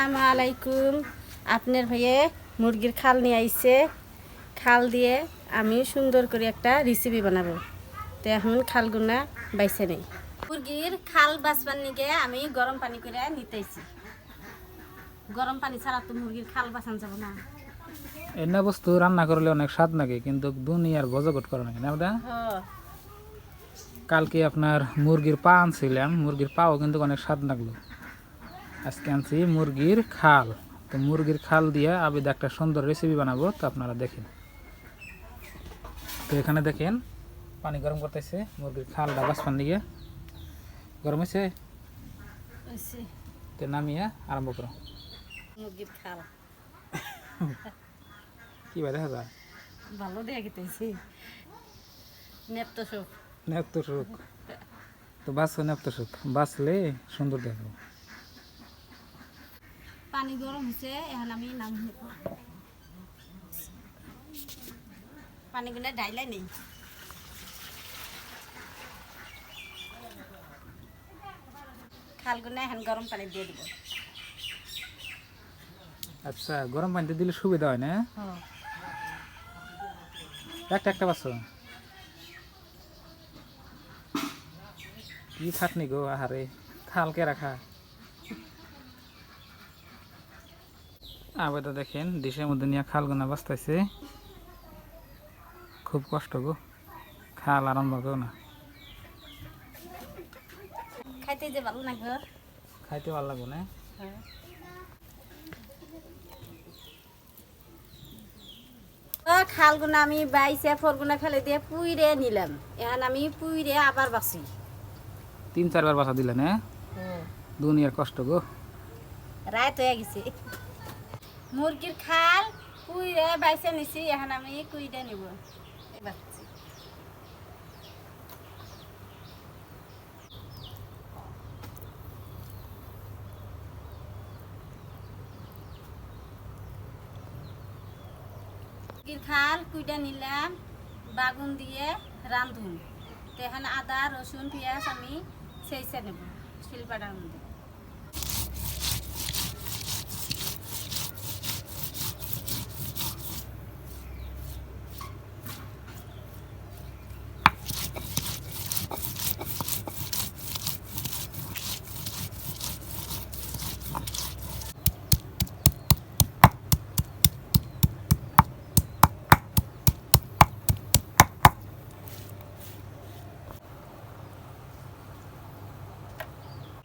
আসসালামু আলাইকুম। আপনার ভাইয়ে মুরগির খাল নিয়ে আইছে। খাল দিয়ে আমি সুন্দর করে একটা রেসিপি বানাবো। তো এখন খালগুনা বাইছে নেই। মুরগির খাল বাঁচবার নিগে আমি গরম পানি করে নিতেছি গরম পানি ছাড়া তো মুরগির খাল বাঁচান যাব না। এনা বস্তু রান্না করলে অনেক স্বাদ লাগে কিন্তু দুনিয়ার বজগট করে না হ। কালকে আপনার মুরগির পা আনছিলাম মুরগির পাও কিন্তু অনেক স্বাদ লাগল আজকে আনছি মুরগির খাল। তো মুরগির খাল দিয়ে আবিদ একটা সুন্দর রেসিপি বানাবো তো আপনারা দেখেন। তো এখানে দেখেন পানি গরম করতেছে মুরগির খালটা বাঁচপান দিকে গরম হয়েছে তো নামিয়ে আরম্ভ করো। মুরগির খাল। কি ভাই দেখা যায়? ভালো দিয়ে গেতেছি। নেপ্ত সব নেপ্ত সুখ তো বাঁচো নেপ্ত সুখ বাঁচলে সুন্দর দেখব। পানি গরম হয়েছে এখন আমি নাম পানিগুলো ডাইলাই নেই খালগুলো এখন গরম পানি দিয়ে দিব। আচ্ছা গরম পানিতে দিলে সুবিধা হয় না? একটা একটা বাসো কি খাটনি গো আহারে খালকে রাখা আবার দেখেন ডিশের মধ্যে নিয়ে খাল গোনা বাঁচতেছে। খুব কষ্ট গো খাল আরম্ভ গো না। খাইতে যে ভালো না খাইতে ভালো লাগবো না? খালগুনা আমি বাইছে ফলগুনা ফেলে দিয়ে পুইরে নিলাম। এখন আমি পুইরে আবার বাসি তিন চারবার বাসা দিলেন হ্যাঁ। দুনিয়ার কষ্ট গো। রাত হয়ে গেছে। মুরগির খাল কুইরে বাইছে নিছি, এখন আমি কুইরে নিব। খাল কুইটা নিলাম, বাগুন দিয়ে রান্ধুন তো এখানে আদা, রসুন, পেঁয়াজ আমি সেইসে নেব, শিলপাটার মধ্যে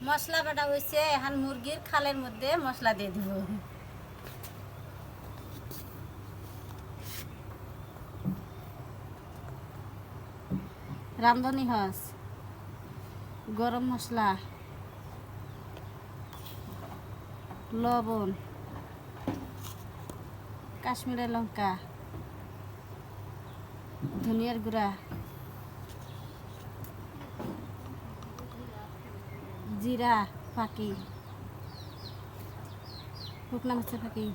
মশলা বাটা হয়েছে এখন মুরগির খালের মধ্যে মশলা দিয়ে দিব। রামধনি হস, গরম মশলা, লবণ, কাশ্মীরের লঙ্কা, ধনিয়ার গুঁড়া জিরা, ফাঁকি। শুকনা মাছের ফাঁকি।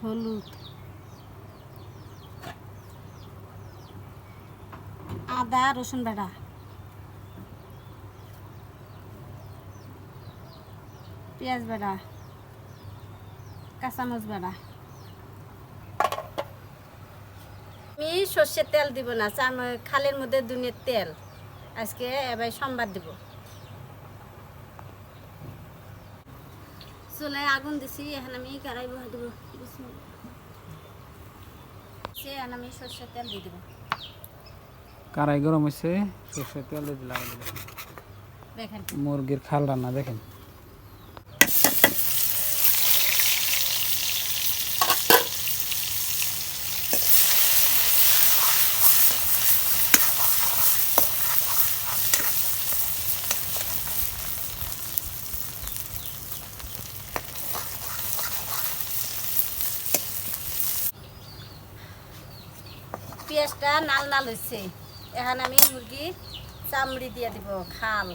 হলুদ। আদা, রসুন বাটা। পেঁয়াজ বাটা। কাঁচামচ বাটা। আমি সর্ষের তেল দিব না খালের মধ্যে দুনিয়ার তেল। আজকে এবার সোমবার দিব। চলে আগুন দিছি এখন আমি কড়াই বহা দিব। সে এখন আমি সর্ষের তেল দিয়ে দিব। কারাই গরম হয়েছে সর্ষের তেল দিয়ে দিলাম। দেখেন। মুরগির খাল রান্না দেখেন। পেঁয়াজটা নাল নাল হয়েছে এখন আমি মুরগি চামড়ি দিয়ে দিব, খাল।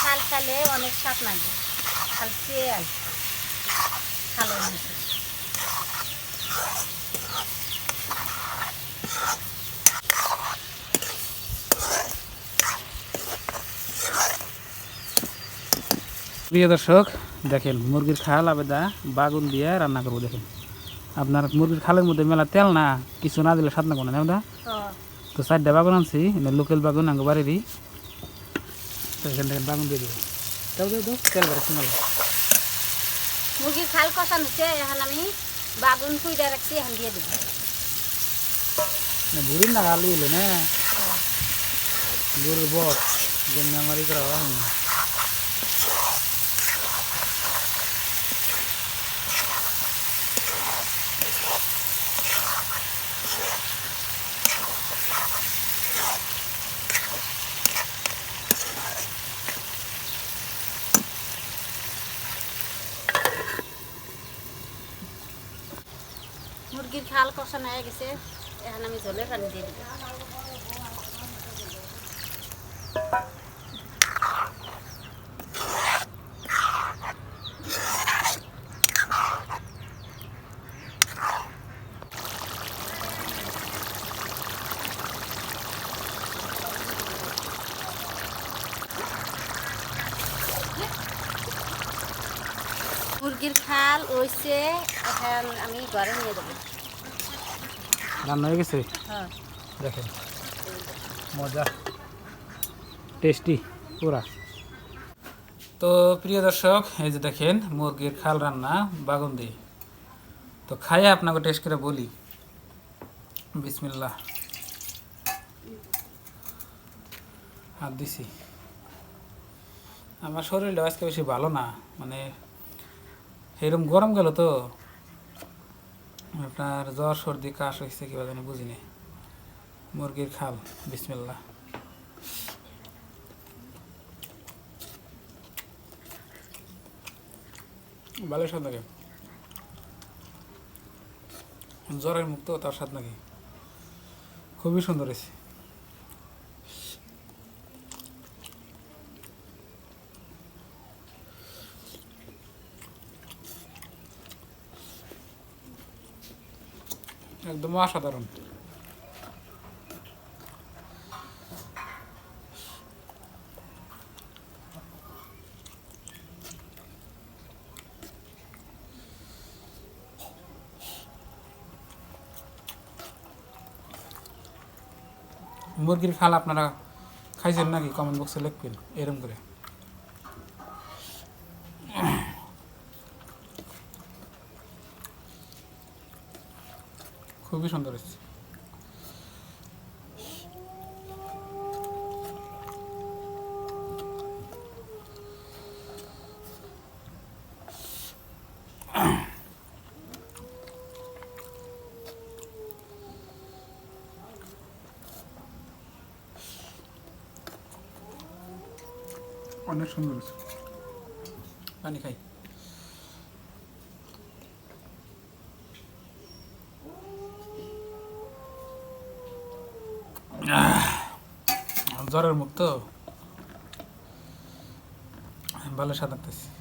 খাল খালে অনেক স্বাদ লাগে। খাল তেল খালের প্রিয় দর্শক দেখেন মুরগির খাল আবেদা বাগুন দিয়ে রান্না করব দেখেন। আপনার মুরগির খালের মধ্যে মেলা তেল না কিছু না দিলে স্বাদ না কোনো না তো চারটা বাগুন আনছি লোকাল বাগুন আঙ্গ বাড়িরই। তো এখান থেকে বাগুন দিয়ে দেবো। দাও দাও দাও তেল করে শুনাল মুরগির খাল কষান হচ্ছে এখন আমি বাগুন কুইডা রাখছি এখন দিয়ে দিব। বুড়ি না আলু এলো না? গরুর বট জন্য আমার ই করা হয় না মুরগির খাল কষানো হয়ে গেছে এখন আমি জলের পানি দিয়ে দিব। মুরগির খাল ওইছে এখন আমি ঘরে নিয়ে দেবো রান্না হয়ে গেছে? হ্যাঁ। দেখেন মজা। টেস্টি পুরা। তো প্রিয় দর্শক এই যে দেখেন মুরগির খাল রান্না বাগুন দিয়ে তো খাইয়ে আপনাকে টেস্ট করে বলি। বিসমিল্লা আর দিছি। আমার শরীরটা আজকে বেশি ভালো না মানে এরকম গরম গেল তো। আপনার জ্বর, সর্দি, কাশ হয়েছে কিবা জানি, বুঝিনি। মুরগির খাল বিসমিল্লা ভালো স্বাদ নাকি? জ্বরের মুক্ত তার স্বাদ নাকি? খুবই সুন্দর হয়েছে একদম অসাধারণ। মুরগির খাল আপনারা খাইছেন নাকি? কমেন্ট বক্সে লিখবেন এরম করে। খুবই সুন্দর হয়েছে। অনেক সুন্দর আছে পানি খাই। জ্বরের মুক্ত ভালো সাঁতারতেছি